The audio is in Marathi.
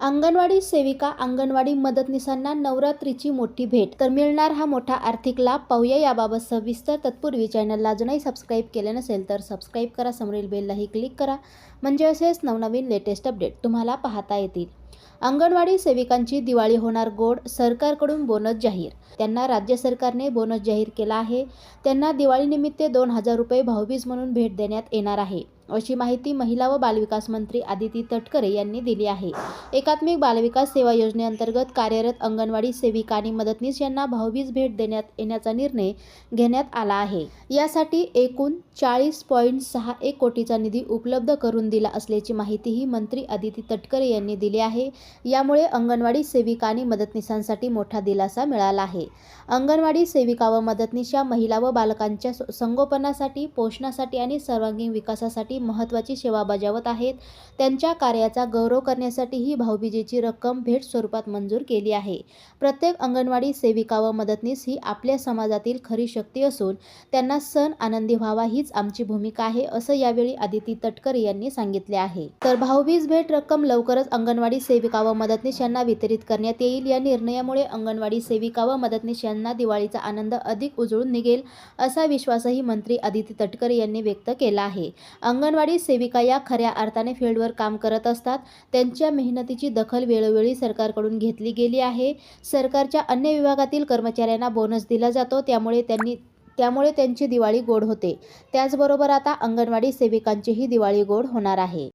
अंगणवाडी सेविका अंगणवाडी मदतनीसांना नवरात्रीची मोठी भेट. तर मिळणार हा मोठा आर्थिक लाभ पाहूया याबाबत सविस्तर तत्पूर्वी चॅनलला अजूनही सबस्क्राईब केले नसेल तर सबस्क्राईब करा समोरील बेललाही क्लिक करा. म्हणजे असेच नवनवीन लेटेस्ट अपडेट तुम्हाला पाहता येतील. अंगणवाडी सेविकांची दिवाळी होणार गोड सरकारकडून बोनस जाहीर. त्यांना राज्य सरकारने बोनस जाहीर केला आहे. त्यांना दिवाळीनिमित्त दोन हजार रुपये भाऊबीज म्हणून भेट देण्यात येणार आहे. अशी माहिती महिला व बालविकास मंत्री आदिती तटकरे यांनी दिली आहे. एकात्मिक बालविकास सेवा योजनेअंतर्गत कार्यरत अंगणवाडी सेविका आणि मदतनीस यांना भाऊबीज भेट देण्यात येण्याचा निर्णय घेण्यात आला आहे. यासाठी एकूण चाळीस पॉईंट सहा एक कोटीचा निधी उपलब्ध करून दिला असल्याची माहितीही मंत्री आदिती तटकरे यांनी दिली आहे. यामुळे अंगणवाडी सेविका आणि मदतनीसांसाठी मोठा दिलासा मिळाला आहे. अंगणवाडी सेविका व मदतनीस या महिला व बालकांच्या संगोपनासाठी पोषणासाठी आणि सर्वांगीण विकासासाठी महत्त्वाची सेवा बजावत आहेत. त्यांच्या कार्याचा गौरव करण्यासाठी ही भाऊबीजेची रक्कम भेट स्वरूपात मंजूर केली आहे. प्रत्येक अंगणवाडी सेविका व मदतनीस ही आपल्या समाजातील खरी शक्ती असून त्यांना सण आनंदी व्हावा हीच आमची भूमिका आहे असं यावेळी आदिती तटकरे यांनी सांगितले आहे. तर भाऊबीज भेट रक्कम लवकरच अंगणवाडी सेविका व मदतनीस यांना वितरित करण्यात येईल. या निर्णयामुळे अंगणवाडी सेविका व मदतनीस यांना दिवाळीचा आनंद अधिक उजळून निघेल असा विश्वासही मंत्री आदिती तटकरे यांनी व्यक्त केला आहे. अंगणवाडी सेविका या खऱ्या अर्थाने फील्डवर काम करत असतात. त्यांच्या मेहनतीची दखल वेळोवेळी सरकारकडून घेतली गेली आहे. सरकारच्या अन्य विभागातील कर्मचाऱ्यांना बोनस दिला जातो. त्यामुळे त्यांनी त्यामुळे त्यांची दिवाळी गोड होते. त्याचबरोबर आता अंगणवाडी सेविकांचीही दिवाळी गोड होणार आहे.